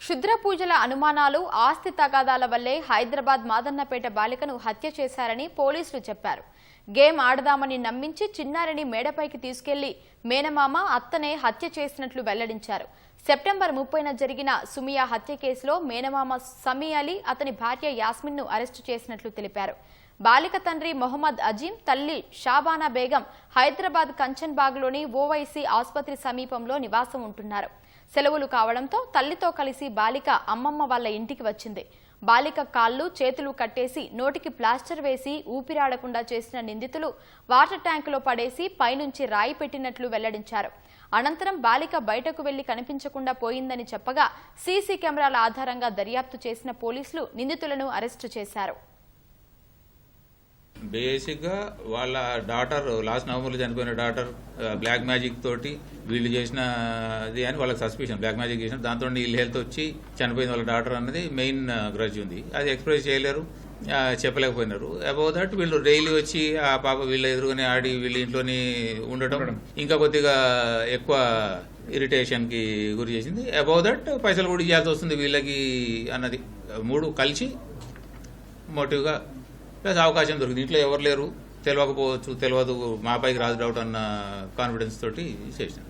క్షుద్ర పూజల అనుమానాలు ఆస్తి తగాదాల వల్లే హైదరాబాద్ మాదన్నపేట బాలికను హత్య చేశారని పోలీసులు చెప్పారు. గేమ్ ఆడదామని నమ్మించి చిన్నారిని మేడపైకి తీసుకెళ్ళి మేనమామ అత్తనే హత్య చేసినట్లు వెల్లడించారు. సెప్టెంబర్ ముప్పైన జరిగిన సుమియా హత్య కేసులో మేనమామ సమీ అలీ అతని భార్య యాస్మిన్ను అరెస్టు చేసినట్లు తెలిపారు. బాలిక తండ్రి మొహమ్మద్ అజీం తల్లి షాబానా బేగం హైదరాబాద్ కంచన్బాగ్లోని ఓవైసీ ఆసుపత్రి సమీపంలో నివాసం ఉంటున్నారు. సెలవులు కావడంతో తల్లితో కలిసి బాలిక అమ్మమ్మ వాళ్ళ ఇంటికి వచ్చింది. బాలిక కాళ్ళు చేతులు కట్టేసి నోటికి ప్లాస్టర్ వేసి ఊపిరాడకుండా చేసిన నిందితులు వాటర్ ట్యాంకులో పడేసి పైనుంచి రాయి పెట్టినట్లు వెల్లడించారు. అనంతరం బాలిక బయటకు వెళ్ళి కనిపించకుండా పోయిందని చెప్పగా సీసీ కెమెరాల ఆధారంగా దర్యాప్తు చేసిన పోలీసులు నిందితులను అరెస్టు చేశారు. బేసిక్గా వాళ్ళ డాటర్ లాస్ట్ నవంబర్లో చనిపోయిన డాటర్ బ్లాక్ మ్యాజిక్ తోటి వీళ్ళు చేసినది అని వాళ్ళకి సస్పిషన్ బ్లాక్ మ్యాజిక్ చేసిన దాంతో వీళ్ళ హెల్త్ వచ్చి చనిపోయిన వాళ్ళ డాటర్ అన్నది మెయిన్ గ్రజ్ ఉంది. అది ఎక్స్ప్రెస్ చేయలేరు చెప్పలేకపోయినారు. అబౌవ్ దట్ వీళ్ళు డైలీ వచ్చి ఆ పాప వీళ్ళ ఎదురుగానే ఆడి వీళ్ళ ఇంట్లోనే ఉండటం ఇంకా కొద్దిగా ఎక్కువ ఇరిటేషన్కి గురి చేసింది. అబౌవ్ దట్ పైసలు కూడా ఇవ్వాల్సి వస్తుంది వీళ్ళకి అన్నది. మూడు కలిసి మోటివ్గా ప్లస్ అవకాశం దొరికింది. ఇంట్లో ఎవరు లేరు తెలియకపోవచ్చు తెలియదు మా పైకి రాదు డౌట్ అన్న కాన్ఫిడెన్స్ తోటి చేసినాం